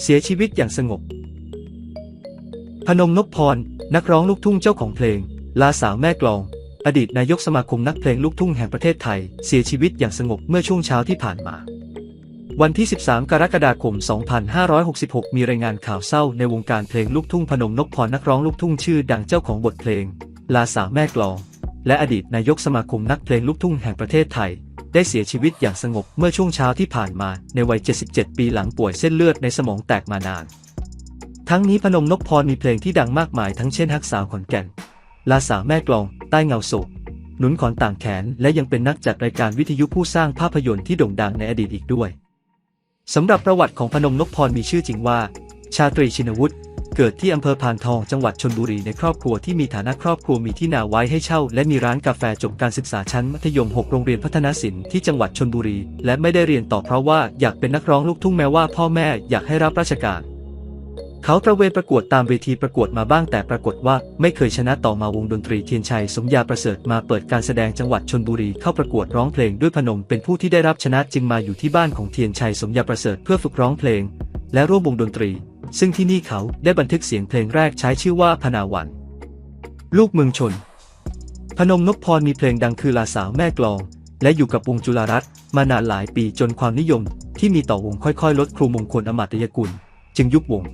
เสียชีวิตอย่างสงบ พนมนพพร นักร้องลูกทุ่งเจ้าของเพลง ลาสาวแม่กลอง อดีตนายกสมาคมนักเพลงลูกทุ่งแห่งประเทศไทย เสียชีวิตอย่างสงบเมื่อช่วงเช้าที่ผ่านมา วันที่ 13 กรกฎาคม 2566 มีรายงานข่าวเศร้าในวงการเพลงลูกทุ่งพนมนพพรนักร้องลูกทุ่งชื่อดังเจ้าของบทเพลง ลาสาวแม่กลอง และอดีตนายกสมาคมนักเพลงลูกทุ่งแห่งประเทศไทย ได้เสียชีวิตอย่างสงบเมื่อช่วงเช้าที่ผ่านมาในวัย 77 ปีหลังป่วยเส้นเลือดในสมองแตกมานาน ทั้งนี้พนมนพพรมีเพลงที่ดังมากมายทั้งเช่นฮักสาวขอนแก่น ลาสาวแม่กลอง ใต้เงาโศกหนุนขอนต่างแขนและยังเป็นนักจัดรายการวิทยุผู้สร้างภาพยนตร์ที่โด่งดังในอดีตอีกด้วยสำหรับประวัติของพนมนพพรมีชื่อจริงว่า ชาตรีชินวุฒิ เกิดที่อำเภอพานทองจังหวัดชนบุรีในครอบครัวที่มีฐานะครอบครัวมีที่นาไว้ให้เช่า และมีร้านกาแฟจบการศึกษาชั้นมัธยม 6 โรงเรียนพัฒนศิลป์ที่จังหวัดชนบุรี และไม่ได้เรียนต่อเพราะว่าอยากเป็นนักร้องลูกทุ่งแม้ว่าพ่อแม่อยากให้รับราชการ เขาตระเวนประกวดตามเวทีประกวดมาบ้างแต่ปรากฏว่าไม่เคยชนะต่อมาวงดนตรีเทียนชัยสมยาประเสริฐมาเปิดการแสดงจังหวัดชนบุรีเข้าประกวดร้องเพลงด้วยพนมเป็นผู้ที่ได้รับชนะจึงมาอยู่ที่บ้านของเทียนชัยสมยาประเสริฐเพื่อฝึกร้องเพลง และร่วมวงดนตรี ซึ่งที่นี่เขาได้บันทึกเสียงเพลงแรกใช้ชื่อว่าพนาวัน ลูกเมืองชน พนมนพพรมีเพลงดังคือลาสาวแม่กลอง และอยู่กับวงจุฬารัตน์มานานหลายปีจนความนิยม ที่มีต่อวงค่อยๆ ลดครูมงคลอมาตยกุล จึงยุบวง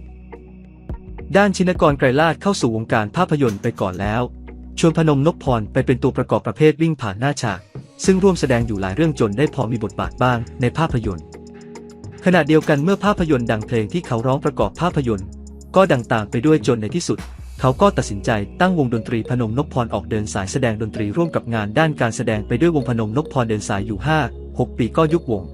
ด้านชินกรไกรลาดเข้าสู่วงการภาพยนตร์ไปก่อนแล้ว ชวนพนมนพพรไปเป็นตัวประกอบประเภทวิ่งผ่านหน้าฉาก ซึ่งร่วมแสดงอยู่หลายเรื่องจนได้พอมีบทบาทบ้างในภาพยนตร์ ขณะเดียวกันเมื่อภาพยนตร์ดังเพลงที่เขาร้องประกอบภาพยนตร์ ก็ดังตามไปด้วยจนในที่สุด เขาก็ตัดสินใจตั้งวงดนตรีพนมนพพรออกเดินสายแสดงดนตรีร่วมกับงานด้านการแสดงไปด้วยวงพนมนพพรเดินสายอยู่ 5 6 ปีก็ยุบวง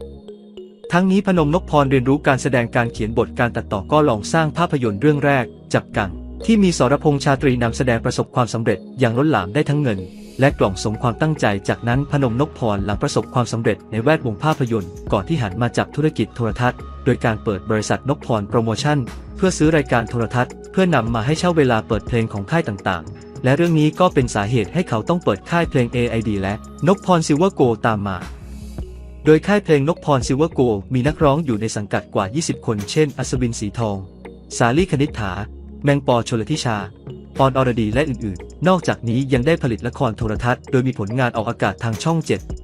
ทั้งนี้พนมนพพรเรียนรู้การแสดงการเขียนบทการตัดต่อก็ลองสร้างภาพยนตร์เรื่องแรกจับกังที่มีสรพงษ์ชาตรีนำแสดงประสบความสำเร็จอย่างล้นหลามได้ทั้งเงิน และกล่องสมความตั้งใจจากนั้นพนมนพพรหลังประสบความสำเร็จในแวดวงภาพยนตร์ก่อนที่หันมาจับธุรกิจโทรทัศน์ โดยการเปิดบริษัทนพพรโปรโมชั่น เพื่อซื้อรายการโทรทัศน์ เพื่อนำมาให้เช่าเวลาเปิดเพลงของค่ายต่างๆ และเรื่องนี้ก็เป็นสาเหตุให้เขาต้องเปิดค่ายเพลง AID และนพพรซิลเวอร์โกตามมาโดยค่ายเพลงนพพรซิลเวอร์โกมีนักร้องอยู่ในสังกัดกว่า 20 คน เช่น อัศวินสีทอง สาลีคณิษฐา แมงปอชลทิชา ปอนอรดีและอื่นๆ นอกจากนี้ยังได้ผลิตละครโทรทัศน์ โดยมีผลงานออกอากาศทางช่อง 7